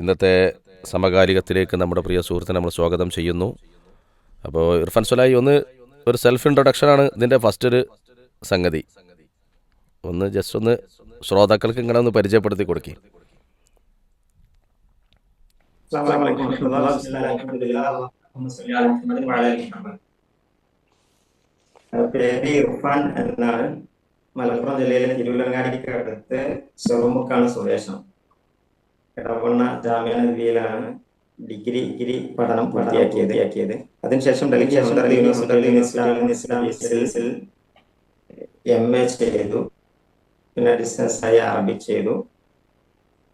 ഇന്നത്തെ സമകാലികത്തിലേക്ക് നമ്മുടെ പ്രിയ സുഹൃത്തിനെ നമ്മൾ സ്വാഗതം ചെയ്യുന്നു. അപ്പോൾ ഇർഫാൻ സുലായി ഒന്ന് ഒരു സെൽഫ് ഇൻട്രൊഡക്ഷൻ ആണ് ഇതിന്റെ ഫസ്റ്റ് ഒരു സംഗതി. ഒന്ന് ജസ്റ്റ് ഒന്ന് ശ്രോതാക്കൾക്ക് ഇങ്ങനെ ഒന്ന് പരിചയപ്പെടുത്തി കൊടുക്കി. പേര് ഇർഫാൻ എന്നാണ്. മലപ്പുറം ജില്ലയിലെ തിരുവല്ലങ്ങാടിക്കടുത്ത് ചെറുമുക്കാണ് സ്വദേശം. എടവണ്ണ ജാമ്യാണ് ഡിഗ്രി ഡിഗ്രി പഠനം പൂർത്തിയാക്കിയത്. ആക്കിയത് അതിനുശേഷം ഡൽഹി യൂണിവേഴ്സിറ്റിയിൽ എം എ ചെയ്തു. പിന്നെ ഡിസ്റ്റൻസ് ആയി അറബിക് ചെയ്തു.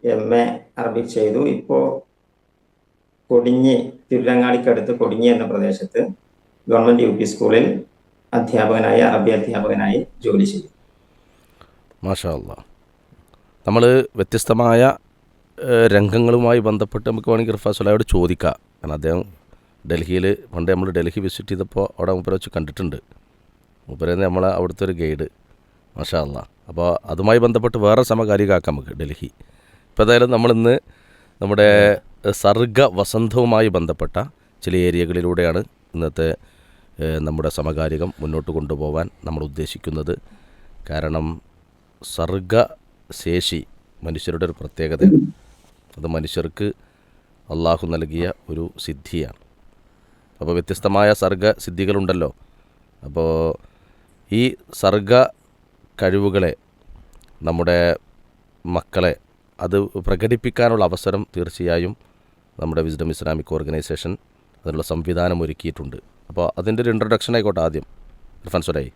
എം എ അറബിക് ചെയ്തു. ഇപ്പോ കൊടിഞ്ഞി തിരുരങ്ങാടിക്കടുത്ത് കൊടിഞ്ഞി എന്ന പ്രദേശത്ത് ഗവൺമെന്റ് യു പി സ്കൂളിൽ അധ്യാപകനായി അറബി അധ്യാപകനായി ജോലി ചെയ്തു. മാഷാ നമ്മൾ വ്യത്യസ്തമായ രംഗങ്ങളുമായി ബന്ധപ്പെട്ട് നമുക്ക് വേണമെങ്കിൽ ഇർഫാൻ സുലായോട് ചോദിക്കാം. കാരണം അദ്ദേഹം ഡൽഹിയിൽ പണ്ട് നമ്മൾ ഡൽഹി വിസിറ്റ് ചെയ്തപ്പോൾ അവിടെ മൂപ്പരെ വെച്ച് കണ്ടിട്ടുണ്ട്. മൂപ്പരെ നമ്മളെ അവിടുത്തെ ഒരു ഗൈഡ് മാഷാ അപ്പോൾ അതുമായി ബന്ധപ്പെട്ട് വേറെ സമകാലികമാക്കാം നമുക്ക് ഡൽഹി. ഇപ്പോൾ ഏതായാലും നമ്മളിന്ന് നമ്മുടെ സർഗ വസന്തവുമായി ബന്ധപ്പെട്ട ചില ഏരിയകളിലൂടെയാണ് ഇന്നത്തെ നമ്മുടെ സമകാലികം മുന്നോട്ട് കൊണ്ടുപോകാൻ നമ്മൾ ഉദ്ദേശിക്കുന്നത്. കാരണം സർഗ ശേഷി മനുഷ്യരുടെ ഒരു പ്രത്യേകതയാണ് അത് മനുഷ്യർക്ക് അള്ളാഹു നൽകിയ ഒരു സിദ്ധിയാണ്. അപ്പോൾ വ്യത്യസ്തമായ സർഗ സിദ്ധികളുണ്ടല്ലോ. അപ്പോൾ ഈ സർഗ കഴിവുകളെ നമ്മുടെ മക്കളെ അത് പ്രകടിപ്പിക്കാനുള്ള അവസരം തീർച്ചയായും നമ്മുടെ വിസ്ഡം ഇസ്ലാമിക് ഓർഗനൈസേഷൻ അതിനുള്ള സംവിധാനം ഒരുക്കിയിട്ടുണ്ട്. അപ്പോൾ അതിന്റെ ഒരു ഇൻട്രൊഡക്ഷൻ ആയിക്കോട്ടെ ആദ്യം. ഇർഫാൻ സുരായി.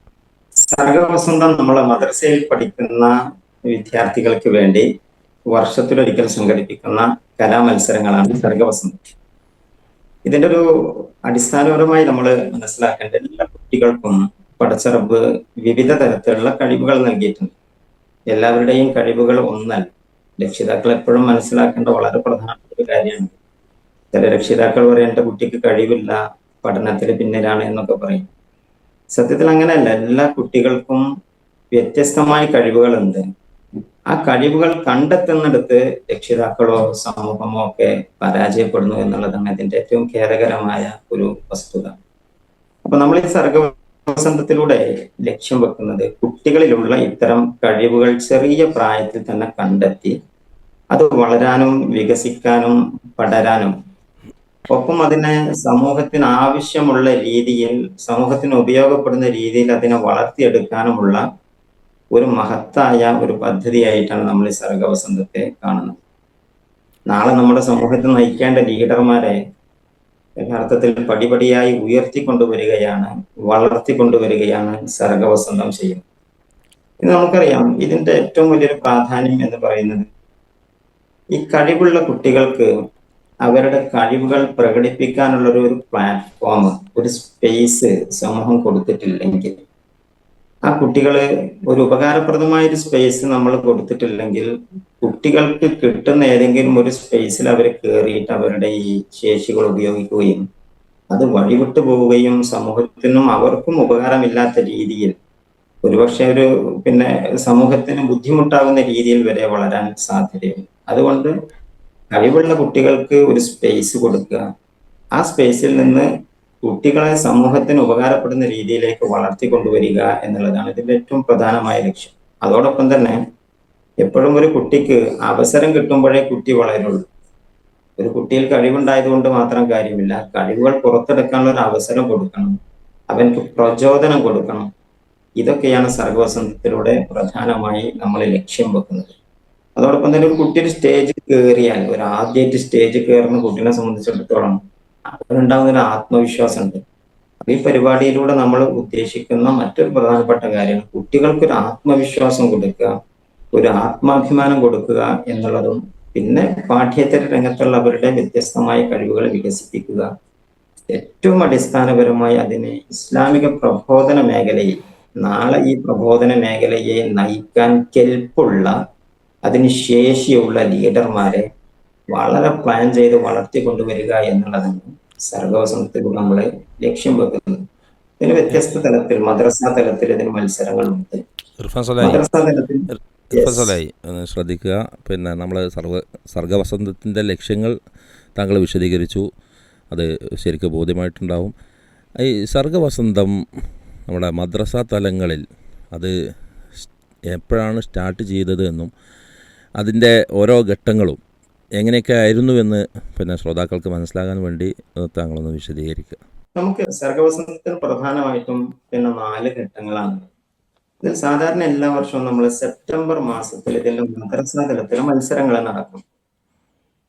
സർഗവസന്തം നമ്മളെ മദ്രസയിൽ പഠിക്കുന്ന വിദ്യാർത്ഥികൾക്ക് വേണ്ടി വർഷത്തിലൊരിക്കൽ സംഘടിപ്പിക്കുന്ന കലാമത്സരങ്ങളാണ് സർഗവസന്തി. ഇതിന്റെ ഒരു അടിസ്ഥാനപരമായി നമ്മൾ മനസ്സിലാക്കേണ്ട എല്ലാ കുട്ടികൾക്കും പടച്ചറബ് വിവിധ തരത്തിലുള്ള കഴിവുകൾ നൽകിയിട്ടുണ്ട്. എല്ലാവരുടെയും കഴിവുകൾ ഒന്നല്ല. രക്ഷിതാക്കൾ എപ്പോഴും മനസ്സിലാക്കേണ്ട വളരെ പ്രധാനപ്പെട്ട ഒരു കാര്യമാണ്. ചില രക്ഷിതാക്കൾ പറയും എന്റെ കുട്ടിക്ക് കഴിവില്ല പഠനത്തിൽ പിന്നിലാണ് എന്നൊക്കെ പറയും. സത്യത്തിൽ അങ്ങനെയല്ല. എല്ലാ കുട്ടികൾക്കും വ്യത്യസ്തമായ കഴിവുകളുണ്ട്. ആ കഴിവുകൾ കണ്ടെത്തുന്നിടത്ത് രക്ഷിതാക്കളോ സമൂഹമോ ഒക്കെ പരാജയപ്പെടുന്നു എന്നുള്ളതാണ് ഇതിന്റെ ഏറ്റവും ഖേദകരമായ ഒരു വസ്തുത. അപ്പൊ നമ്മൾ ഈ സർഗവസന്തത്തിലൂടെ ലക്ഷ്യം വെക്കുന്നത് കുട്ടികളിലുള്ള ഇത്തരം കഴിവുകൾ ചെറിയ പ്രായത്തിൽ തന്നെ കണ്ടെത്തി അത് വളരാനും വികസിക്കാനും പടരാനും ഒപ്പം അതിനെ സമൂഹത്തിന് ആവശ്യമുള്ള രീതിയിൽ സമൂഹത്തിന് ഉപയോഗപ്പെടുന്ന രീതിയിൽ അതിനെ വളർത്തിയെടുക്കാനുമുള്ള ഒരു മഹത്തായ ഒരു പദ്ധതിയായിട്ടാണ് നമ്മൾ ഈ സർഗവസന്തത്തെ കാണുന്നത്. നാളെ നമ്മുടെ സമൂഹത്തെ നയിക്കേണ്ട ലീഡർമാരെ യഥാർത്ഥത്തിൽ പടിപടിയായി ഉയർത്തിക്കൊണ്ടുവരികയാണ് വളർത്തിക്കൊണ്ടുവരികയാണ് സർഗവസന്തം ചെയ്യുന്നത്. ഇത് നമുക്കറിയാം ഇതിന്റെ ഏറ്റവും വലിയൊരു പ്രാധാന്യം എന്ന് പറയുന്നത് ഈ കഴിവുള്ള കുട്ടികൾക്ക് അവരുടെ കഴിവുകൾ പ്രകടിപ്പിക്കാനുള്ള ഒരു പ്ലാറ്റ്ഫോം ഒരു സ്പേസ് സമൂഹം കൊടുത്തിട്ടില്ലെങ്കിൽ ആ കുട്ടികൾ ഒരു ഉപകാരപ്രദമായ ഒരു സ്പേസ് നമ്മൾ കൊടുത്തിട്ടില്ലെങ്കിൽ കുട്ടികൾക്ക് കിട്ടുന്ന ഏതെങ്കിലും ഒരു സ്പേസിൽ അവർ കയറിയിട്ട് അവരുടെ ഈ ശേഷികൾ ഉപയോഗിക്കുകയും അത് വഴിവിട്ടു പോവുകയും സമൂഹത്തിനും അവർക്കും ഉപകാരമില്ലാത്ത രീതിയിൽ ഒരുപക്ഷെ ഒരു പിന്നെ സമൂഹത്തിന് ബുദ്ധിമുട്ടാകുന്ന രീതിയിൽ വരെ വളരാൻ സാധ്യതയുണ്ട്. അതുകൊണ്ട് കഴിവുള്ള കുട്ടികൾക്ക് ഒരു സ്പേസ് കൊടുക്കുക. ആ സ്പേസിൽ നിന്ന് കുട്ടികളെ സമൂഹത്തിന് ഉപകാരപ്പെടുന്ന രീതിയിലേക്ക് വളർത്തി കൊണ്ടുവരിക എന്നുള്ളതാണ് ഇതിന്റെ ഏറ്റവും പ്രധാനമായ ലക്ഷ്യം. അതോടൊപ്പം തന്നെ എപ്പോഴും ഒരു കുട്ടിക്ക് അവസരം കിട്ടുമ്പോഴേ കുട്ടി വളരുള്ളൂ. ഒരു കുട്ടിയിൽ കഴിവുണ്ടായതുകൊണ്ട് മാത്രം കാര്യമില്ല. കഴിവുകൾ പുറത്തെടുക്കാനുള്ള ഒരു അവസരം കൊടുക്കണം. അവൻക്ക് പ്രചോദനം കൊടുക്കണം. ഇതൊക്കെയാണ് സർഗവസന്തത്തിലൂടെ പ്രധാനമായി നമ്മൾ ലക്ഷ്യം വെക്കുന്നത്. അതോടൊപ്പം തന്നെ ഒരു കുട്ടി ഒരു സ്റ്റേജ് കയറിയാൽ ഒരു ആദ്യമായിട്ട് സ്റ്റേജ് കയറുന്ന കുട്ടീനെ സംബന്ധിച്ചിടത്തോളം അവരുണ്ടാകുന്ന ഒരു ആത്മവിശ്വാസം ഉണ്ട് അപ്പൊ ഈ പരിപാടിയിലൂടെ നമ്മൾ ഉദ്ദേശിക്കുന്ന മറ്റൊരു പ്രധാനപ്പെട്ട കാര്യം കുട്ടികൾക്ക് ഒരു ആത്മവിശ്വാസം കൊടുക്കുക ഒരു ആത്മാഭിമാനം കൊടുക്കുക എന്നുള്ളതും പിന്നെ പാഠ്യേതര രംഗത്തുള്ള അവരുടെ വ്യത്യസ്തമായ കഴിവുകൾ വികസിപ്പിക്കുക. ഏറ്റവും അടിസ്ഥാനപരമായി അതിനെ ഇസ്ലാമിക പ്രബോധന മേഖലയിൽ നാളെ ഈ പ്രബോധന മേഖലയെ നയിക്കാൻ കെൽപ്പുള്ള അതിന് ശേഷിയുള്ള ലീഡർമാരെ വളരെ പ്ലാൻ ചെയ്ത് വളർത്തിക്കൊണ്ടുവരിക എന്നുള്ളതാണ് സർഗവസനത്തിലൂടെ നമ്മളെ ലക്ഷ്യം വെക്കുന്നത് ഇതിന് വ്യത്യസ്ത തലത്തിൽ മദ്രസ തലത്തിൽ ഇതിന് മത്സരങ്ങളുണ്ട്. മദ്രസ തലത്തിൽ ഫസലായി ശ്രദ്ധിക്കുക. പിന്നെ നമ്മൾ സർവ സർഗവസന്തത്തിന്റെ ലക്ഷ്യങ്ങൾ താങ്കൾ വിശദീകരിച്ചു. അത് ശരിക്കും ബോധ്യമായിട്ടുണ്ടാവും. ഈ സർഗവസന്തം നമ്മുടെ മദ്രസ തലങ്ങളിൽ അത് എപ്പോഴാണ് സ്റ്റാർട്ട് ചെയ്തത് എന്നും അതിന്റെ ഓരോ ഘട്ടങ്ങളും എങ്ങനെയൊക്കെ ആയിരുന്നു എന്ന് പിന്നെ ശ്രോതാക്കൾക്ക് മനസ്സിലാകാൻ വേണ്ടി താങ്കളൊന്ന് വിശദീകരിക്കുക. നമുക്ക് സർഗവസന്തത്തിന് പ്രധാനമായിട്ടും പിന്നെ നാല് ഘട്ടങ്ങളാണ്. ഇതിൽ സാധാരണ എല്ലാ വർഷവും നമ്മൾ സെപ്റ്റംബർ മാസത്തിൽ ഇതിന്റെ മദ്രസാ തലത്തിൽ മത്സരങ്ങൾ നടക്കും.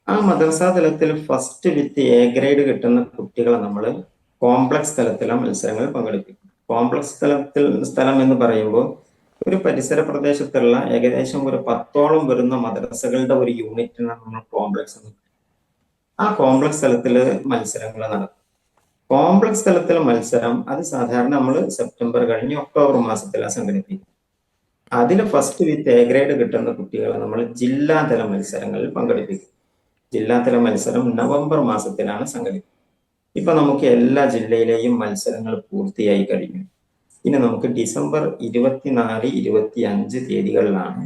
ആ മദ്രസാ തലത്തിൽ ഫസ്റ്റ് വിത്ത് എ ഗ്രേഡ് കിട്ടുന്ന കുട്ടികളെ നമ്മൾ കോംപ്ലക്സ് തലത്തിലെ മത്സരങ്ങളിൽ പങ്കെടുപ്പിക്കും കോംപ്ലക്സ് തലത്തിൽ സ്ഥലം എന്ന് പറയുമ്പോൾ ഒരു പരിസര പ്രദേശത്തുള്ള ഏകദേശം ഒരു പത്തോളം വരുന്ന മദ്രസകളുടെ ഒരു യൂണിറ്റിനാണ് നമ്മൾ കോംപ്ലക്സ് എന്ന്. ആ കോംപ്ലക്സ് തലത്തിൽ മത്സരങ്ങൾ നടക്കും. കോംപ്ലക്സ് തലത്തിലെ മത്സരം അത് സാധാരണ നമ്മൾ സെപ്റ്റംബർ കഴിഞ്ഞ് ഒക്ടോബർ മാസത്തിലാണ് സംഘടിപ്പിക്കും അതിൽ ഫസ്റ്റ് വിത്ത് എ ഗ്രേഡ് കിട്ടുന്ന കുട്ടികളെ നമ്മൾ ജില്ലാതല മത്സരങ്ങളിൽ പങ്കെടുപ്പിക്കും. ജില്ലാതല മത്സരം നവംബർ മാസത്തിലാണ് സംഘടിപ്പിക്കുന്നത്. ഇപ്പൊ നമുക്ക് എല്ലാ ജില്ലയിലെയും മത്സരങ്ങൾ പൂർത്തിയായി കഴിഞ്ഞു. ഇനി നമുക്ക് ഡിസംബർ ഇരുപത്തിനാല് ഇരുപത്തി അഞ്ച് തീയതികളിലാണ്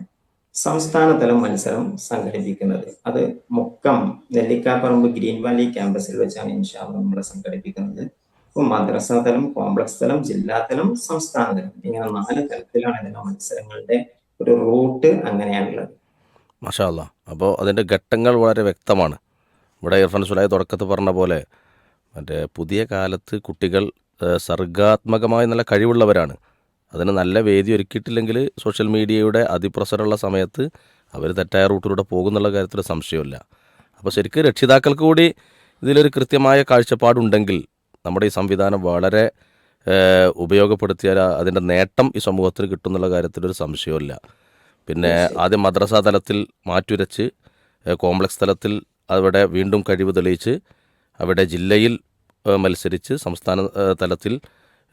സംസ്ഥാനതല മത്സരം സംഘടിപ്പിക്കുന്നത്. അത് മുക്കം നെല്ലിക്കാപ്പറമ്പ് ഗ്രീൻ വാലി ക്യാമ്പസിൽ വെച്ചാണ് ഇൻഷാൽ നമ്മൾ സംഘടിപ്പിക്കുന്നത്. അപ്പോൾ മദ്രസ തലം കോംപ്ലക്സ് തലം ജില്ലാതലം സംസ്ഥാന തലം. ഇങ്ങനെ നാല് തലത്തിലാണ് ഇതിന്റെ മത്സരങ്ങളുടെ ഒരു റൂട്ട് അങ്ങനെയാണുള്ളത്. മഷാല്ല അപ്പോൾ അതിന്റെ ഘട്ടങ്ങൾ വളരെ വ്യക്തമാണ്. ഇവിടെ ഇർഫാൻ സുലായി തുടക്കത്തിൽ പറഞ്ഞ പോലെ മറ്റേ പുതിയ കാലത്ത് കുട്ടികൾ സർഗാത്മകമായി നല്ല കഴിവുള്ളവരാണ്. അതിന് നല്ല വേദി ഒരുക്കിയിട്ടില്ലെങ്കിൽ സോഷ്യൽ മീഡിയയുടെ അതിപ്രസരമുള്ള സമയത്ത് അവർ തെറ്റായ റൂട്ടിലൂടെ പോകുന്നുള്ള കാര്യത്തിൽ സംശയമില്ല. അപ്പോൾ ശരിക്കും രക്ഷിതാക്കൾക്ക് കൂടി ഇതിലൊരു കൃത്യമായ കാഴ്ചപ്പാടുണ്ടെങ്കിൽ നമ്മുടെ ഈ സംവിധാനം വളരെ ഉപയോഗപ്പെടുത്തിയാൽ അതിന്റെ നേട്ടം ഈ സമൂഹത്തിന് കിട്ടുന്നുള്ള കാര്യത്തിലൊരു സംശയമില്ല പിന്നെ ആദ്യം മദ്രസ തലത്തിൽ മാറ്റുരച്ച് കോംപ്ലക്സ് തലത്തിൽ അവിടെ വീണ്ടും കഴിവ് തെളിയിച്ച് അവിടെ ജില്ലയിൽ മത്സരിച്ച് സംസ്ഥാന തലത്തിൽ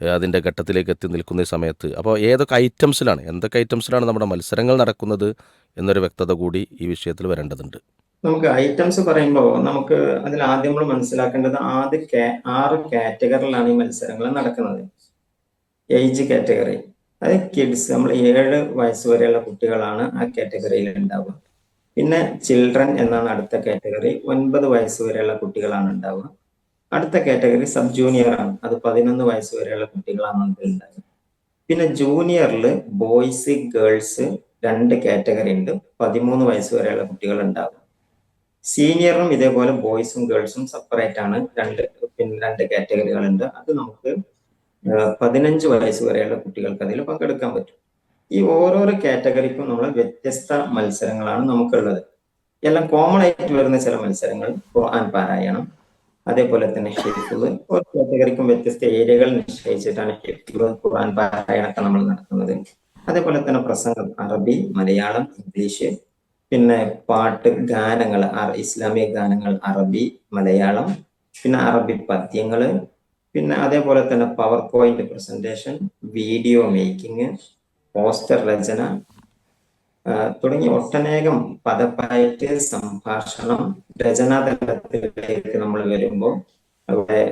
അതിന്റെ ഘട്ടത്തിലേക്ക് എത്തി നിൽക്കുന്ന സമയത്ത്. അപ്പോൾ ഏതൊക്കെ ഐറ്റംസിലാണ് എന്തൊക്കെ ഐറ്റംസിലാണ് നമ്മുടെ മത്സരങ്ങൾ നടക്കുന്നത് എന്നൊരു വ്യക്തത കൂടി ഈ വിഷയത്തിൽ വരേണ്ടതുണ്ട്. നമുക്ക് ഐറ്റംസ് പറയുമ്പോൾ നമുക്ക് അതിൽ ആദ്യം നമ്മൾ മനസ്സിലാക്കേണ്ടത് ആദ്യ ആറ് കാറ്റഗറിയിലാണ് ഈ മത്സരങ്ങൾ നടക്കുന്നത്. ഏജ് കാറ്റഗറി അത് കിഡ്സ് നമ്മൾ ഏഴ് വയസ്സ് വരെയുള്ള കുട്ടികളാണ് ആ കാറ്റഗറിയിൽ ഉണ്ടാവുക. പിന്നെ ചിൽഡ്രൻ എന്നാണ് അടുത്ത കാറ്റഗറി ഒൻപത് വയസ്സ് വരെയുള്ള കുട്ടികളാണ് ഉണ്ടാവുക. അടുത്ത കാറ്റഗറി സബ് ജൂനിയർ ആണ്. അത് പതിനൊന്ന് വയസ്സ് വരെയുള്ള കുട്ടികളാണ് നമുക്ക് ഉണ്ടാകുന്നത് പിന്നെ ജൂനിയറിൽ ബോയ്സ് ഗേൾസ് രണ്ട് കാറ്റഗറി ഉണ്ട്. പതിമൂന്ന് വയസ്സ് വരെയുള്ള കുട്ടികൾ ഉണ്ടാകും സീനിയറിനും ഇതേപോലെ ബോയ്സും ഗേൾസും സെപ്പറേറ്റ് ആണ്. രണ്ട് പിന്നെ രണ്ട് കാറ്റഗറികളുണ്ട് അത് നമുക്ക് പതിനഞ്ച് വയസ്സ് വരെയുള്ള കുട്ടികൾക്ക് അതിൽ പങ്കെടുക്കാൻ പറ്റും. ഈ ഓരോരോ കാറ്റഗറിക്കും നമ്മൾ വ്യത്യസ്ത മത്സരങ്ങളാണ് നമുക്കുള്ളത്. എല്ലാം കോമൺ ആയിട്ട് വരുന്ന ചില മത്സരങ്ങൾ ഖുർആൻ പാരായണം അതേപോലെ തന്നെ ഹിഫ്ള്. ഓരോ കാറ്റഗറിക്കും വ്യത്യസ്ത ഏരിയകൾ നിശ്ചയിച്ചിട്ടാണ് ഹിഫ്ള് ഖുർആൻ പാരായണൊക്കെ നമ്മൾ നടത്തുന്നത്. അതേപോലെ തന്നെ പ്രസംഗം അറബി മലയാളം ഇംഗ്ലീഷ് പിന്നെ പാട്ട് ഗാനങ്ങൾ ഇസ്ലാമിക ഗാനങ്ങൾ അറബി മലയാളം പിന്നെ അറബി പദ്യങ്ങൾ പിന്നെ അതേപോലെ തന്നെ power point presentation video making poster രചന തുടങ്ങി ഒട്ടനേകം പദപ്പായറ്റ് സംഭാഷണം രചനാതലത്തിലേക്ക് നമ്മൾ വരുമ്പോൾ അവിടെ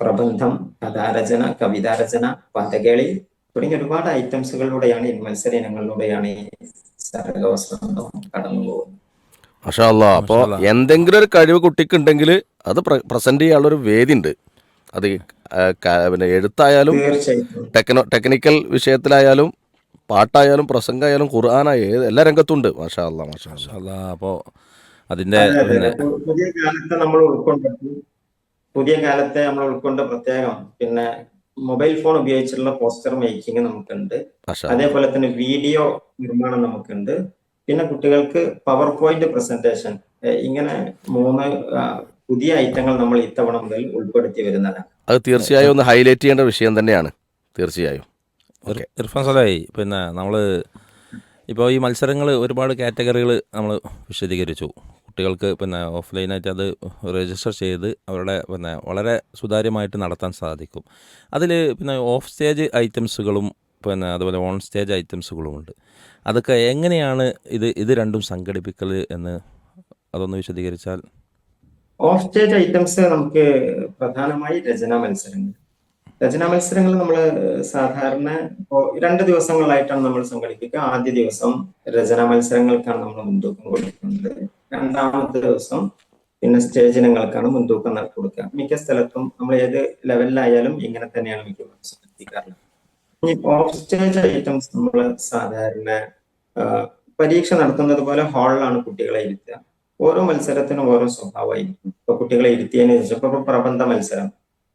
പ്രബന്ധം കഥാരചന കവിതാരചന പദകളി തുടങ്ങിയ ഒരുപാട് ഐറ്റംസുകളിലൂടെയാണ് ഈ മത്സര ഇനങ്ങളിലൂടെയാണ് ഈ സർഗവസന്തം കടന്നു പോകുന്നത്. മഷാല്ല അപ്പോൾ എന്തെങ്കിലും ഒരു കഴിവ് കുട്ടിക്ക് ഉണ്ടെങ്കിൽ അത് പ്രസന്റ് ചെയ്യാനുള്ള ഒരു വേദി ഉണ്ട് അത് പിന്നെ എഴുത്തായാലും ടെക്നോ ടെക്നിക്കൽ വിഷയത്തിലായാലും പാട്ടായാലും പ്രസംഗമായാലും ഖുർആാനായാലും ഏത് എല്ലാ രംഗത്തും ഉണ്ട് മാഷാ അല്ലാ മാഷാ അല്ലാ അല്ല അപ്പോൾ അതിന്റെ അതെ, അതെ. പിന്നെ പു- പുതിയ കാലത്തെ നമ്മൾ ഉൾക്കൊണ്ടത് പുതിയ കാലത്തെ നമ്മൾ ഉൾക്കൊണ്ട പ്രത്യേകം പിന്നെ മൊബൈൽ ഫോൺ ഉപയോഗിച്ചുള്ള പോസ്റ്റർ മേക്കിംഗ് നമുക്കുണ്ട്. അതേപോലെ തന്നെ വീഡിയോ നിർമ്മാണം നമുക്കുണ്ട്. പിന്നെ കുട്ടികൾക്ക് പവർ പോയിന്റ് പ്രസന്റേഷൻ ഇങ്ങനെ മൂന്ന് പുതിയ ഐറ്റങ്ങൾ നമ്മൾ ഇത്തവണ മുതൽ ഉൾപ്പെടുത്തി വരുന്നതാണ്. അത് തീർച്ചയായും ഒന്ന് ഹൈലൈറ്റ് ചെയ്യേണ്ട വിഷയം തന്നെയാണ്. തീർച്ചയായും. ഇർഫാൻ സലായി പിന്നെ നമ്മൾ ഇപ്പോൾ ഈ മത്സരങ്ങൾ ഒരുപാട് കാറ്റഗറികൾ നമ്മൾ വിശദീകരിച്ചു. കുട്ടികൾക്ക് പിന്നെ ഓഫ്ലൈനായിട്ട് അത് രജിസ്റ്റർ ചെയ്ത് അവരുടെ പിന്നെ വളരെ സുതാര്യമായിട്ട് നടത്താൻ സാധിക്കും. അതിൽ പിന്നെ ഓഫ് സ്റ്റേജ് ഐറ്റംസുകളും പിന്നെ അതുപോലെ ഓൺ സ്റ്റേജ് ഐറ്റംസുകളും ഉണ്ട് അതൊക്കെ എങ്ങനെയാണ് ഇത് ഇത് രണ്ടും സംഘടിപ്പിക്കൽ എന്ന് അതൊന്ന് വിശദീകരിച്ചാൽ? ഓഫ് സ്റ്റേജ് ഐറ്റംസ് നമുക്ക് പ്രധാനമായി രചനാ മത്സരങ്ങൾ. രചനാ മത്സരങ്ങൾ നമ്മൾ സാധാരണ രണ്ട് ദിവസങ്ങളിലായിട്ടാണ് നമ്മൾ സംഘടിപ്പിക്കുക. ആദ്യ ദിവസം രചനാ മത്സരങ്ങൾക്കാണ് നമ്മൾ മുൻതൂക്കം കൊടുക്കുന്നത്. രണ്ടാമത്തെ ദിവസം പിന്നെ സ്റ്റേജ് ഇനങ്ങൾക്കാണ് മുൻതൂക്കം നൽകി കൊടുക്കുക. മിക്ക സ്ഥലത്തും നമ്മൾ ഏത് ലെവലിലായാലും ഇങ്ങനെ തന്നെയാണ് മിക്ക സംഘടിപ്പിക്കാറുള്ളത് ഇനി ഓഫ് സ്റ്റേജ് ഐറ്റംസ് നമ്മൾ സാധാരണ പരീക്ഷ നടത്തുന്നത് പോലെ ഹാളിലാണ് കുട്ടികളെ ഇരുത്തുക. ഓരോ മത്സരത്തിനും ഓരോ സ്വഭാവമായിരിക്കും. ഇപ്പൊ കുട്ടികളെ ഇരുത്തിയതിനു ശേഷം ഇപ്പൊ പ്രബന്ധ മത്സരം.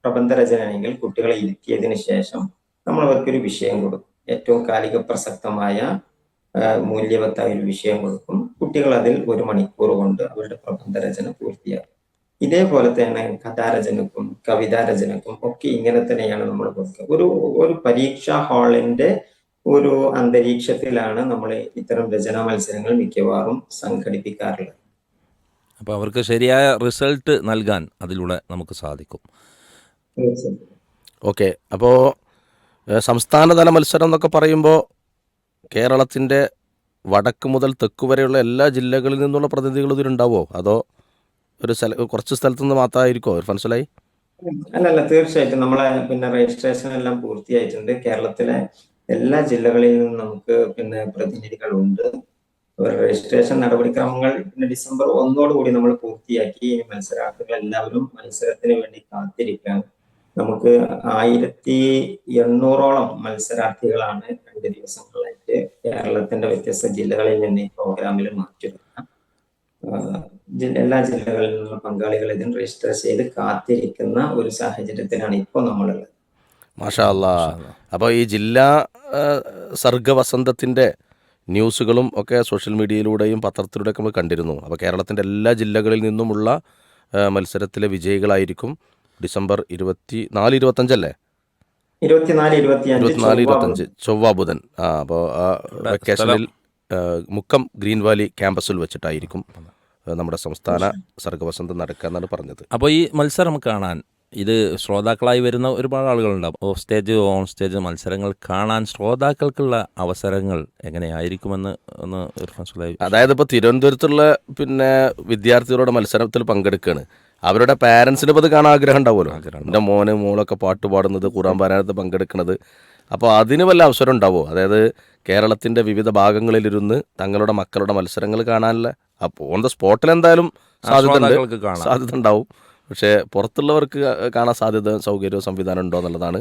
പ്രബന്ധ രചനയാണെങ്കിൽ കുട്ടികളെ ഇരുത്തിയതിനു ശേഷം നമ്മൾ അവർക്കൊരു വിഷയം കൊടുക്കും. ഏറ്റവും കാലിക പ്രസക്തമായ മൂല്യവത്തായ ഒരു വിഷയം കൊടുക്കും. കുട്ടികൾ അതിൽ ഒരു മണിക്കൂർ കൊണ്ട് അവരുടെ പ്രബന്ധ രചന പൂർത്തിയാക്കും. ഇതേപോലെ തന്നെ കഥാരചനക്കും കവിതാ രചനക്കും ഒക്കെ ഇങ്ങനെ തന്നെയാണ് നമ്മൾ കൊടുക്കുക. ഒരു ഒരു പരീക്ഷാ ഹാളിന്റെ ഒരു അന്തരീക്ഷത്തിലാണ് നമ്മൾ ഇത്തരം രചനാ മത്സരങ്ങൾ മിക്കവാറും സംഘടിപ്പിക്കാറുള്ളത്. അപ്പോൾ അവർക്ക് ശരിയായ റിസൾട്ട് നൽകാൻ അതിലൂടെ നമുക്ക് സാധിക്കും. ഓക്കെ. അപ്പോ സംസ്ഥാനതല മത്സരം എന്നൊക്കെ പറയുമ്പോൾ കേരളത്തിന്റെ വടക്ക് മുതൽ തെക്ക് വരെയുള്ള എല്ലാ ജില്ലകളിൽ നിന്നുള്ള പ്രതിനിധികൾ ഇതിലുണ്ടാവോ അതോ ഒരു സ്ഥല കുറച്ച് സ്ഥലത്തു നിന്ന് മാത്രമായിരിക്കോ? മനസ്സിലായി? അല്ലല്ല തീർച്ചയായിട്ടും. നമ്മളെ പിന്നെ രജിസ്ട്രേഷൻ എല്ലാം പൂർത്തിയായിട്ടുണ്ട്. കേരളത്തിലെ എല്ലാ ജില്ലകളിൽ നിന്നും നമുക്ക് പിന്നെ പ്രതിനിധികൾ പ്രതിനിധികളുണ്ട് രജിസ്ട്രേഷൻ നടപടിക്രമങ്ങൾ പിന്നെ ഡിസംബർ ഒന്നോടുകൂടി നമ്മൾ പൂർത്തിയാക്കി. മത്സരാർത്ഥികൾ എല്ലാവരും മത്സരത്തിന് വേണ്ടി കാത്തിരിക്കുകയാണ്. നമുക്ക് ആയിരത്തി എണ്ണൂറോളം മത്സരാർത്ഥികളാണ് രണ്ട് ദിവസങ്ങളായിട്ട് കേരളത്തിന്റെ വ്യത്യസ്ത ജില്ലകളിൽ നിന്ന് ഈ പ്രോഗ്രാമിൽ മാറ്റി ആഹ് എല്ലാ ജില്ലകളിൽ നിന്നുള്ള പങ്കാളികൾ ഇതിന് രജിസ്റ്റർ ചെയ്ത് കാത്തിരിക്കുന്ന ഒരു സാഹചര്യത്തിലാണ് ഇപ്പോൾ നമ്മളുള്ളത്. മാഷാ അല്ലാ. അപ്പോൾ ഈ ജില്ലാ സർഗവസന്തത്തിന്റെ സർഗവസന്തത്തിന്റെ ന്യൂസുകളും ഒക്കെ സോഷ്യൽ മീഡിയയിലൂടെയും പത്രത്തിലൂടെയൊക്കെ നമ്മൾ കണ്ടിരുന്നു. അപ്പോൾ കേരളത്തിന്റെ എല്ലാ ജില്ലകളിൽ നിന്നുമുള്ള മത്സരത്തിലെ വിജയികളായിരിക്കും. ഡിസംബർ ഇരുപത്തി നാല് ഇരുപത്തഞ്ചല്ലേ? ഇരുപത്തിനാല് ഇരുപത്തിയഞ്ച് ഇരുപത്തിനാല് ചൊവ്വ ഇരുപത്തഞ്ച്. ചൊവ്വ ബുധൻ. ആ അപ്പോൾ ആ വെക്കേഷനിൽ മുക്കം ഗ്രീൻ വാലി ക്യാമ്പസിൽ വെച്ചിട്ടായിരിക്കും നമ്മുടെ സംസ്ഥാന സർഗവസന്തം നടക്കുക എന്നാണ് പറഞ്ഞത്. അപ്പോൾ ഈ മത്സരം കാണാൻ ഇത് ശ്രോതാക്കളായി വരുന്ന ഒരുപാട് ആളുകളുണ്ടാവും ഓഫ് സ്റ്റേജ് ഓൺ സ്റ്റേജ് മത്സരങ്ങൾ കാണാൻ ശ്രോതാക്കൾക്കുള്ള അവസരങ്ങൾ എങ്ങനെയായിരിക്കുമെന്ന് ഒന്ന് അതായത് ഇപ്പോൾ തിരുവനന്തപുരത്തുള്ള പിന്നെ വിദ്യാർത്ഥികളുടെ മത്സരത്തിൽ പങ്കെടുക്കുകയാണ് അവരുടെ പാരൻസിന് ഇപ്പോൾ അത് കാണാൻ ആഗ്രഹം ഉണ്ടാവുമല്ലോ. എന്റെ മോന് മോളൊക്കെ പാട്ട് പാടുന്നത് ഖുറാൻ പാരായണത്ത് പങ്കെടുക്കുന്നത്. അപ്പോൾ അതിന് വല്ല അവസരം ഉണ്ടാവുമോ അതായത് കേരളത്തിന്റെ വിവിധ ഭാഗങ്ങളിലിരുന്ന് തങ്ങളുടെ മക്കളുടെ മത്സരങ്ങൾ കാണാനല്ല അപ്പോൾ ഓൺ ദ സ്പോട്ടിൽ എന്തായാലും സാധ്യത സാധ്യത ഉണ്ടാവും. പക്ഷേ പുറത്തുള്ളവർക്ക് കാണാൻ സാധ്യത സൗകര്യവും സംവിധാനം ഉണ്ടോ എന്നുള്ളതാണ്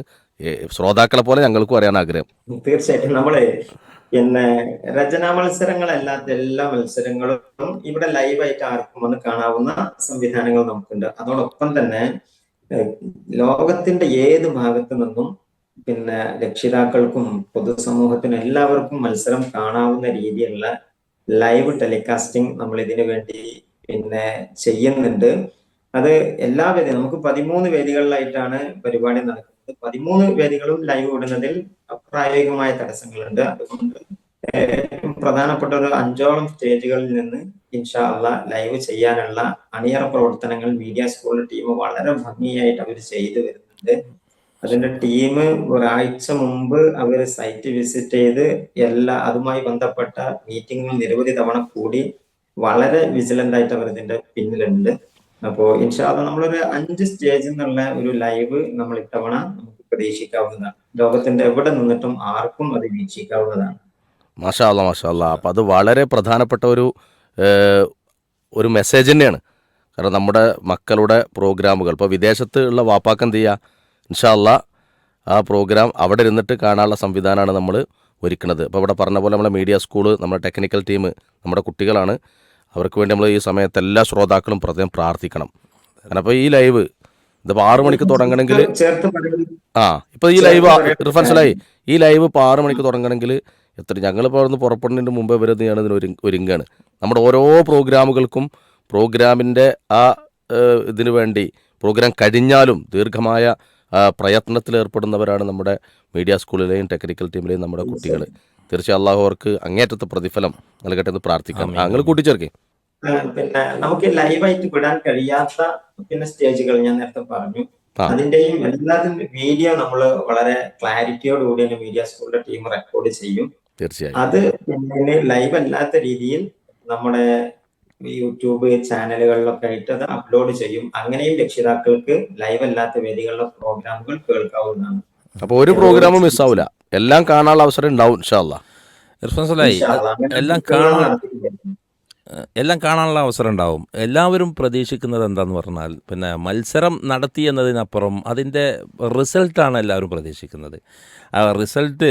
ശ്രോതാക്കളെ പോലെ ഞങ്ങൾക്കും അറിയാൻ ആഗ്രഹം. തീർച്ചയായിട്ടും നമ്മൾ പിന്നെ രചനാ മത്സരങ്ങളല്ലാത്ത എല്ലാ മത്സരങ്ങളും ഇവിടെ ലൈവായിട്ട് ആർക്കും വന്ന് കാണാവുന്ന സംവിധാനങ്ങൾ നമുക്കുണ്ട്. അതോടൊപ്പം തന്നെ ലോകത്തിന്റെ ഏത് ഭാഗത്തു നിന്നും പിന്നെ രക്ഷിതാക്കൾക്കും പൊതുസമൂഹത്തിനും എല്ലാവർക്കും മത്സരം കാണാവുന്ന രീതിയിലുള്ള ലൈവ് ടെലികാസ്റ്റിംഗ് നമ്മൾ ഇതിനു വേണ്ടി പിന്നെ ചെയ്യുന്നുണ്ട്. അത് എല്ലാ വേദി നമുക്ക് പതിമൂന്ന് വേദികളിലായിട്ടാണ് പരിപാടി നടക്കുന്നത്. പതിമൂന്ന് വേദികളും ലൈവ് ഇടുന്നതിൽ പ്രായോഗികമായ തടസ്സങ്ങളുണ്ട്. അതുകൊണ്ട് പ്രധാനപ്പെട്ട ഒരു അഞ്ചോളം സ്റ്റേജുകളിൽ നിന്ന് ഇൻഷാ ലൈവ് ചെയ്യാനുള്ള അണിയറ പ്രവർത്തനങ്ങൾ മീഡിയ സ്കൂളിലെ ടീം വളരെ ഭംഗിയായിട്ട് അവർ ചെയ്തു വരുന്നുണ്ട്. അതിന്റെ ടീം ഒരാഴ്ച മുമ്പ് അവർ സൈറ്റ് വിസിറ്റ് ചെയ്ത് എല്ലാ അതുമായി ബന്ധപ്പെട്ട മീറ്റിങ്ങുകൾ നിരവധി തവണ കൂടി വളരെ വിജിലന്റ് ആയിട്ട് അവർ ഇതിന്റെ പിന്നിലുണ്ട്. അപ്പോ ഇൻഷാല്ല നമ്മളൊരു അഞ്ച് സ്റ്റേജ് എന്നുള്ള ഒരു ലൈവ് നമ്മൾ ഇത്തവണ നമുക്ക് പ്രതീക്ഷിക്കാവുന്നതാണ്. ലോകത്തിന്റെ എവിടെ നിന്നിട്ടും ആർക്കും അത് വീക്ഷിക്കാവുന്നതാണ്. മാഷാ മാഷാല്ല മാഷാ അല്ലാ അപ്പോൾ അത് വളരെ പ്രധാനപ്പെട്ട ഒരു ഒരു മെസ്സേജ് തന്നെയാണ്. കാരണം നമ്മുടെ മക്കളുടെ പ്രോഗ്രാമുകൾ ഇപ്പോൾ വിദേശത്ത് ഉള്ള വാപ്പാക്ക് എന്ത് ചെയ്യുക ഇൻഷാല്ല ആ പ്രോഗ്രാം അവിടെ ഇരുന്നിട്ട് കാണാനുള്ള സംവിധാനമാണ് നമ്മൾ ഒരുക്കുന്നത്. അപ്പോൾ ഇവിടെ പറഞ്ഞ പോലെ നമ്മുടെ മീഡിയ സ്കൂൾ നമ്മുടെ ടെക്നിക്കൽ ടീം നമ്മുടെ കുട്ടികളാണ് അവർക്ക് വേണ്ടി നമ്മൾ ഈ സമയത്ത് എല്ലാ ശ്രോതാക്കളും പ്രത്യേകം പ്രാർത്ഥിക്കണം. കാരണം അപ്പോൾ ഈ ലൈവ് ഇതിപ്പോൾ ആറു മണിക്ക് തുടങ്ങണമെങ്കിൽ ആ ഇപ്പോൾ ഈ ലൈവ് റിഫൻസിലായി ഈ ലൈവ് ഇപ്പോൾ ആറു മണിക്ക് തുടങ്ങണമെങ്കിൽ എത്ര ഞങ്ങളിപ്പോൾ അവിടുന്ന് പുറപ്പെടുന്നതിന് മുമ്പേ വരെ ഞാൻ ഇതിന് ഒരു ഒരുങ്ങാണ്. നമ്മുടെ ഓരോ പ്രോഗ്രാമുകൾക്കും പ്രോഗ്രാമിന്റെ ആ ഇതിനു വേണ്ടി പ്രോഗ്രാം കഴിഞ്ഞാലും ദീർഘമായ പ്രയത്നത്തിൽ ഏർപ്പെടുന്നവരാണ് നമ്മുടെ മീഡിയ സ്കൂളിലെയും ടെക്നിക്കൽ ടീമിലെയും നമ്മുടെ കുട്ടികൾ തീർച്ചയായും അള്ളാഹു അവർക്ക് അങ്ങേറ്റത്തെ പ്രതിഫലം നൽകട്ടെ എന്ന് പ്രാർത്ഥിക്കാം. ഞങ്ങൾ കൂട്ടിച്ചേർക്കേ പിന്നെ നമുക്ക് ലൈവായിട്ട് വിടാൻ കഴിയാത്ത പിന്നെ സ്റ്റേജുകൾ ഞാൻ നേരത്തെ പറഞ്ഞു. അതിന്റെയും എല്ലാത്തിനും വീഡിയോ നമ്മൾ വളരെ ക്ലാരിറ്റിയോടുകൂടി തന്നെ മീഡിയ സ്കൂളിന്റെ ടീം റെക്കോർഡ് ചെയ്യും. തീർച്ചയായും. അത് പിന്നെ ലൈവ് അല്ലാത്ത രീതിയിൽ നമ്മുടെ യൂട്യൂബ് ചാനലുകളിലൊക്കെ ആയിട്ട് അത് അപ്ലോഡ് ചെയ്യും. അങ്ങനെയും രക്ഷിതാക്കൾക്ക് ലൈവ് അല്ലാത്ത വേദികളിലെ പ്രോഗ്രാമുകൾ കേൾക്കാവുന്നതാണ്. അപ്പൊ ഒരു പ്രോഗ്രാമും മിസ്സാവില്ല എല്ലാം കാണാനുള്ള അവസരം ഉണ്ടാവും ഇൻഷാല്ല ഇർഫാൻ സലായി എല്ലാം കാണാൻ എല്ലാം കാണാനുള്ള അവസരം ഉണ്ടാവും. എല്ലാവരും പ്രതീക്ഷിക്കുന്നത് എന്താന്ന് പറഞ്ഞാൽ പിന്നെ മത്സരം നടത്തി എന്നതിനപ്പുറം അതിന്റെ റിസൾട്ടാണ് എല്ലാവരും പ്രതീക്ഷിക്കുന്നത്. ആ റിസൾട്ട്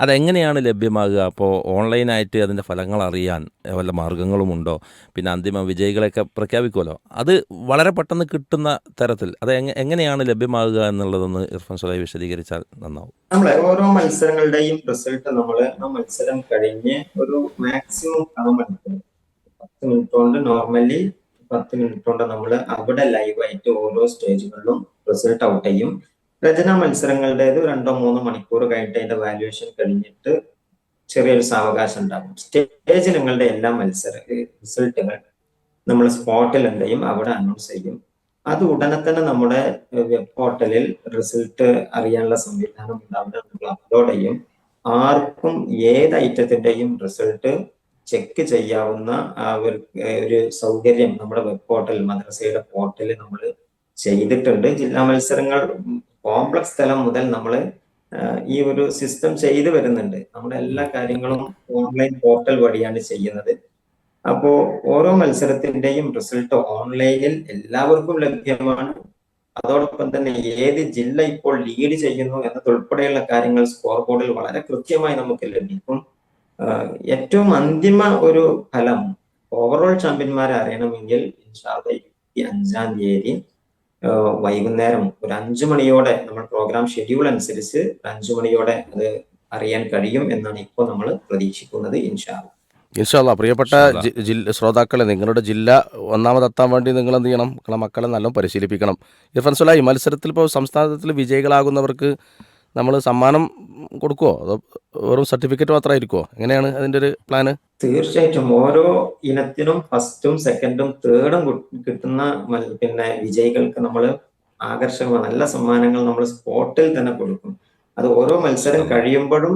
അതെങ്ങനെയാണ് ലഭ്യമാകുക? അപ്പോൾ ഓൺലൈനായിട്ട് അതിന്റെ ഫലങ്ങൾ അറിയാൻ വല്ല മാർഗങ്ങളുമുണ്ടോ? പിന്നെ അന്തിമ വിജയികളെയൊക്കെ പ്രഖ്യാപിക്കുമല്ലോ അത് വളരെ പെട്ടെന്ന് കിട്ടുന്ന തരത്തിൽ അത് എങ്ങ- എങ്ങനെയാണ് ലഭ്യമാകുക എന്നുള്ളതൊന്ന് ഇർഫാൻ സുലൈ വിശദീകരിച്ചാൽ നന്നാവും. നമ്മളെ ഓരോ മത്സരങ്ങളുടെയും റിസൾട്ട് നമ്മൾ ആ മത്സരം കഴിഞ്ഞ് ഒരു മാക്സിമം കാണുമ്പോൾ പത്ത് മിനിറ്റ് കൊണ്ട് നോർമലി പത്ത് മിനിറ്റ് കൊണ്ട് നമ്മൾ അവിടെ ലൈവായിട്ട് ഓരോ സ്റ്റേജുകളിലും റിസൾട്ട് ഔട്ട് ചെയ്യും. രചനാ മത്സരങ്ങളുടേത് രണ്ടോ മൂന്നോ മണിക്കൂർ കഴിഞ്ഞിട്ട് അതിന്റെ വാല്യുവേഷൻ കഴിഞ്ഞിട്ട് ചെറിയൊരു സാവകാശം ഉണ്ടാകും. സ്റ്റേജ് നിങ്ങളുടെ എല്ലാ മത്സര റിസൾട്ടുകൾ നമ്മൾ സ്പോട്ടിൽ എന്ത് ചെയ്യും? അവിടെ അനൗൺസ് ചെയ്യും. അത് ഉടനെ തന്നെ നമ്മുടെ വെബ് പോർട്ടലിൽ റിസൾട്ട് അറിയാനുള്ള സംവിധാനം ഉണ്ടാവുന്ന നമ്മൾ അപ്ലോഡ് ചെയ്യും. ആർക്കും ഏത് ഐറ്റത്തിന്റെയും റിസൾട്ട് ചെക്ക് ചെയ്യാവുന്ന ഒരു സൗകര്യം നമ്മുടെ വെബ് പോർട്ടൽ മദ്രസയുടെ പോർട്ടലിൽ നമ്മൾ ചെയ്തിട്ടുണ്ട്. ജില്ലാ മത്സരങ്ങൾ കോംപ്ലക്സ് തലം മുതൽ നമ്മൾ ഈ ഒരു സിസ്റ്റം ചെയ്തു വരുന്നുണ്ട്. നമ്മുടെ എല്ലാ കാര്യങ്ങളും ഓൺലൈൻ പോർട്ടൽ വഴിയാണ് ചെയ്യുന്നത്. അപ്പോ ഓരോ മത്സരത്തിന്റെയും റിസൾട്ട് ഓൺലൈനിൽ എല്ലാവർക്കും ലഭ്യമാണ്. അതോടൊപ്പം തന്നെ ഏത് ജില്ല ഇപ്പോൾ ലീഡ് ചെയ്യുന്നു എന്നതുൾപ്പെടെയുള്ള കാര്യങ്ങൾ സ്കോർ ബോർഡിൽ വളരെ കൃത്യമായി നമുക്ക് ലഭിക്കും. ഏറ്റവും അന്തിമ ഒരു ഫലം ഓവറോൾ ചാമ്പ്യന്മാരെ അറിയണമെങ്കിൽ ഇരുപത്തി അഞ്ചാം തീയതി വൈകുന്നേരം ഒരു അഞ്ചു മണിയോടെ നമ്മൾ പ്രോഗ്രാം ഷെഡ്യൂൾ അനുസരിച്ച് ഒരു അഞ്ചു മണിയോടെ അത് അറിയാൻ കഴിയും എന്നാണ് ഇപ്പോൾ നമ്മൾ പ്രതീക്ഷിക്കുന്നത് ഇൻഷാല്ല ഇൻഷാല്ല പ്രിയപ്പെട്ട ഇൻഷാ ശ്രോതാക്കളെ നിങ്ങളുടെ ജില്ല ഒന്നാമതെത്താൻ വേണ്ടി നിങ്ങൾ എന്ത് ചെയ്യണം? നിങ്ങളെ മക്കളെ നല്ലോണം പരിശീലിപ്പിക്കണം. ഇർഫാൻ ഈ മത്സരത്തിൽ ഇപ്പോൾ സംസ്ഥാനത്തിൽ വിജയികളാകുന്നവർക്ക് നമ്മൾ സമ്മാനം കൊടുക്കുമോ അതോ വെറും സർട്ടിഫിക്കറ്റ് മാത്രമായിരിക്കുമോ എങ്ങനെയാണ് അതിന്റെ ഒരു പ്ലാന്? തീർച്ചയായിട്ടും. ഓരോ ഇനത്തിനും ഫസ്റ്റും സെക്കൻഡും തേർഡും കിട്ടുന്ന പിന്നെ വിജയികൾക്ക് നമ്മൾ ആകർഷകമായ നല്ല സമ്മാനങ്ങൾ നമ്മൾ സ്പോട്ടിൽ തന്നെ കൊടുക്കും. അത് ഓരോ മത്സരം കഴിയുമ്പോഴും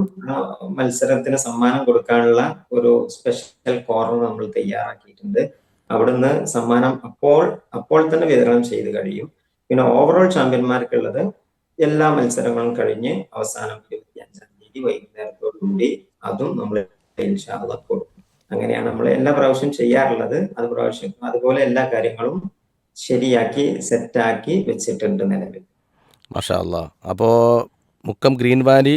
മത്സരത്തിന് സമ്മാനം കൊടുക്കാനുള്ള ഒരു സ്പെഷ്യൽ കോർണർ നമ്മൾ തയ്യാറാക്കിയിട്ടുണ്ട്. അവിടുന്ന് സമ്മാനം അപ്പോൾ അപ്പോൾ തന്നെ വിതരണം ചെയ്ത് കഴിയും. പിന്നെ ഓവറോൾ ചാമ്പ്യന്മാർക്കുള്ളത് എല്ലാ മത്സരങ്ങളും കഴിഞ്ഞ് അവസാനം ഇരുപത്തി അഞ്ചാം തീയതി വൈകുന്നേരത്തോടുകൂടി അതും നമ്മൾ കൊടുക്കും. അങ്ങനെയാണ് നമ്മൾ എല്ലാ പ്രാവശ്യം ചെയ്യാറുള്ളത്. അത് പ്രാവശ്യം അതുപോലെ എല്ലാ കാര്യങ്ങളും ശരിയാക്കി സെറ്റാക്കി വെച്ചിട്ടുണ്ട് നിലവിൽ. മാഷാ അപ്പോ അപ്പോൾ മുക്കം ഗ്രീൻ വാലി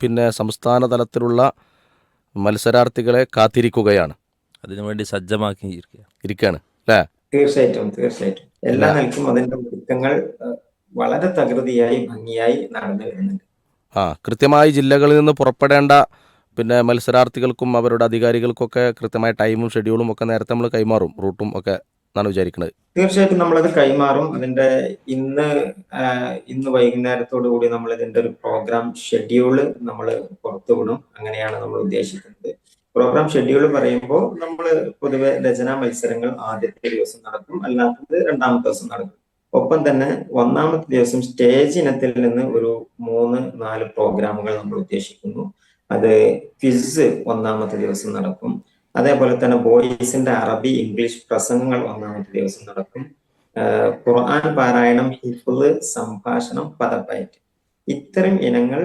പിന്നെ സംസ്ഥാന തലത്തിലുള്ള മത്സരാർത്ഥികളെ കാത്തിരിക്കുകയാണ്. അതിനുവേണ്ടി സജ്ജമാക്കി ഇരിക്കുക ഇരിക്കുകയാണ് അല്ലേ? തീർച്ചയായിട്ടും തീർച്ചയായിട്ടും. എല്ലാ നിലക്കും അതിന്റെ ഒരുക്കങ്ങൾ വളരെ തകൃതിയായി ഭംഗിയായി നടന്നു വരുന്നുണ്ട്. ആ കൃത്യമായി ജില്ലകളിൽ നിന്ന് പുറപ്പെടേണ്ട പിന്നെ മത്സരാർത്ഥികൾക്കും അവരുടെ അധികാരികൾക്കൊക്കെ കൃത്യമായ ടൈമും ഷെഡ്യൂളും ഒക്കെ നേരത്തെ നമ്മൾ കൈമാറും. റൂട്ടും ഒക്കെ എന്നാണ് വിചാരിക്കുന്നത് തീർച്ചയായിട്ടും നമ്മളത് കൈമാറും. അതിന്റെ ഇന്ന് ഇന്ന് വൈകുന്നേരത്തോടു കൂടി നമ്മൾ ഇതിന്റെ ഒരു പ്രോഗ്രാം ഷെഡ്യൂൾ നമ്മൾ പുറത്തുവിടും. അങ്ങനെയാണ് നമ്മൾ ഉദ്ദേശിക്കുന്നത്. പ്രോഗ്രാം ഷെഡ്യൂൾ പറയുമ്പോൾ നമ്മൾ പൊതുവെ രചനാ മത്സരങ്ങൾ ആദ്യത്തെ ദിവസം നടക്കും. അല്ലാത്തത് രണ്ടാമത്തെ ദിവസം നടക്കും. ഒപ്പം തന്നെ ഒന്നാമത്തെ ദിവസം സ്റ്റേജ് ഇനത്തിൽ നിന്ന് ഒരു മൂന്ന് നാല് പ്രോഗ്രാമുകൾ നമ്മൾ ഉദ്ദേശിക്കുന്നു. അത് ക്വിസ് ഒന്നാമത്തെ ദിവസം നടക്കും. അതേപോലെ തന്നെ ബോയ്സിന്റെ അറബി ഇംഗ്ലീഷ് പ്രസംഗങ്ങൾ ഒന്നാമത്തെ ദിവസം നടക്കും. ഖുർആൻ പാരായണം ഹിഫുൾ സംഭാഷണം പദപ്പയറ്റ് ഇത്തരം ഇനങ്ങൾ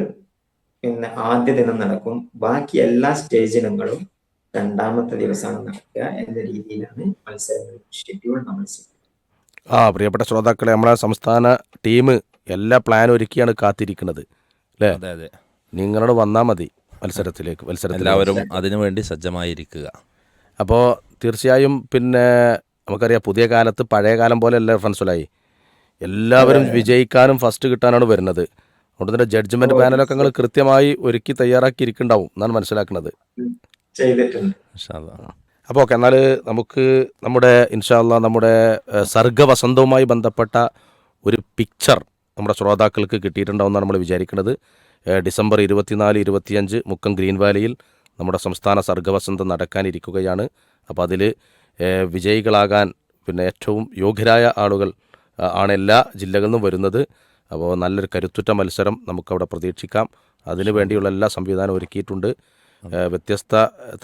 പിന്നെ ആദ്യ ദിനം നടക്കും. ബാക്കി എല്ലാ സ്റ്റേജ് ഇനങ്ങളും രണ്ടാമത്തെ ദിവസമാണ് നടക്കുക എന്ന രീതിയിലാണ് മത്സരങ്ങൾ ഷെഡ്യൂൾ നമ്മൾ ചെയ്യുന്നത് ആ പ്രിയപ്പെട്ട ശ്രോതാക്കളെ നമ്മളെ സംസ്ഥാന ടീം എല്ലാ പ്ലാനും ഒരുക്കിയാണ് കാത്തിരിക്കുന്നത്. അല്ലേ അതെ അതെ. നിങ്ങളോട് വന്നാൽ മതി മത്സരത്തിലേക്ക് മത്സരത്തിൽ എല്ലാവരും അതിനുവേണ്ടി സജ്ജമായിരിക്കുക. അപ്പോൾ തീർച്ചയായും പിന്നെ നമുക്കറിയാം പുതിയ കാലത്ത് പഴയ കാലം പോലെ അല്ല ഫ്രണ്ട്സുലായി എല്ലാവരും വിജയിക്കാനും ഫസ്റ്റ് കിട്ടാനാണ് വരുന്നത്. അതുകൊണ്ട് തന്നെ ജഡ്ജ്മെന്റ് പാനലൊക്കെ നിങ്ങൾ കൃത്യമായി ഒരുക്കി തയ്യാറാക്കി ഇരിക്കുന്നുണ്ടാവും എന്നാണ് മനസ്സിലാക്കുന്നത്. ചെയ്തിട്ടുണ്ട്. അപ്പോൾ ഓക്കെ എന്നാൽ നമുക്ക് നമ്മുടെ ഇൻഷാല്ല നമ്മുടെ സർഗവസന്തവുമായി ബന്ധപ്പെട്ട ഒരു പിക്ചർ നമ്മുടെ ശ്രോതാക്കൾക്ക് കിട്ടിയിട്ടുണ്ടാവുമെന്നാണ് നമ്മൾ വിചാരിക്കുന്നത് ഡിസംബർ ഇരുപത്തിനാല് ഇരുപത്തിയഞ്ച് മുക്കം ഗ്രീൻ വാലിയിൽ നമ്മുടെ സംസ്ഥാന സർഗവസന്തം നടക്കാനിരിക്കുകയാണ്. അപ്പോൾ അതിൽ വിജയികളാകാൻ പിന്നെ ഏറ്റവും യോഗ്യരായ ആളുകൾ ആണ് എല്ലാ ജില്ലകളിൽ നിന്നും വരുന്നത്. അപ്പോൾ നല്ലൊരു കരുത്തുറ്റ മത്സരം നമുക്കവിടെ പ്രതീക്ഷിക്കാം. അതിനു വേണ്ടിയുള്ള എല്ലാ സംവിധാനവും ഒരുക്കിയിട്ടുണ്ട്. വ്യത്യസ്ത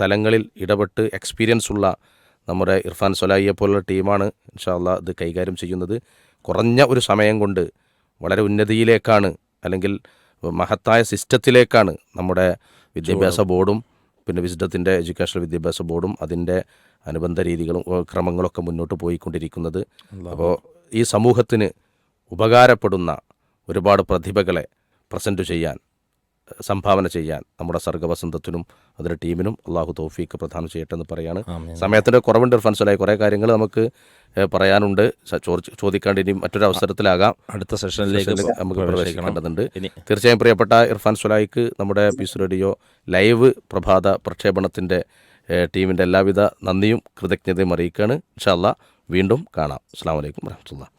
തലങ്ങളിൽ ഇടപെട്ട് എക്സ്പീരിയൻസ് ഉള്ള നമ്മുടെ ഇർഫാൻ സൊലായിയെ പോലുള്ള ടീമാണ് ഇൻഷാല്ല ഇത് കൈകാര്യം ചെയ്യുന്നത്. കുറഞ്ഞ ഒരു സമയം കൊണ്ട് വളരെ ഉന്നതിയിലേക്കാണ് അല്ലെങ്കിൽ മഹത്തായ സിസ്റ്റത്തിലേക്കാണ് നമ്മുടെ വിദ്യാഭ്യാസ ബോർഡും പിന്നെ വിസ്ഡത്തിന്റെ എഡ്യൂക്കേഷണൽ വിദ്യാഭ്യാസ ബോർഡും അതിന്റെ അനുബന്ധ രീതികളും ക്രമങ്ങളൊക്കെ മുന്നോട്ട് പോയിക്കൊണ്ടിരിക്കുന്നത്. അപ്പോൾ ഈ സമൂഹത്തിന് ഉപകാരപ്പെടുന്ന ഒരുപാട് പ്രതിഭകളെ പ്രസന്റ് ചെയ്യാൻ സംഭാവന ചെയ്യാൻ നമ്മുടെ സർഗവസന്തത്തിനും അതിന്റെ ടീമിനും അള്ളാഹു തോഫീക്ക് പ്രധാനം ചെയ്യട്ടെ എന്ന് പറയാണ്. സമയത്തിന്റെ കുറവുണ്ട് ഫൻസലായി കുറേ കാര്യങ്ങൾ നമുക്ക് പറയാനുണ്ട്. ചോദിക്കാണ്ട് ഇനി മറ്റൊരു അവസരത്തിലാകാം. അടുത്ത സെഷനിലേക്ക് നമുക്ക് പ്രവേശിക്കണം. പ്രവേശിക്കേണ്ടതുണ്ട്. തീർച്ചയായും പ്രിയപ്പെട്ട ഇർഫാൻ സുലായിക്ക് നമ്മുടെ പീസ് റേഡിയോ ലൈവ് പ്രഭാത പ്രക്ഷേപണത്തിന്റെ ടീമിന്റെ എല്ലാവിധ നന്ദിയും കൃതജ്ഞതയും അറിയിക്കുകയാണ് ഇൻഷാല്ല വീണ്ടും കാണാം. അസ്സാം വലൈക്കും വരഹമുല്ല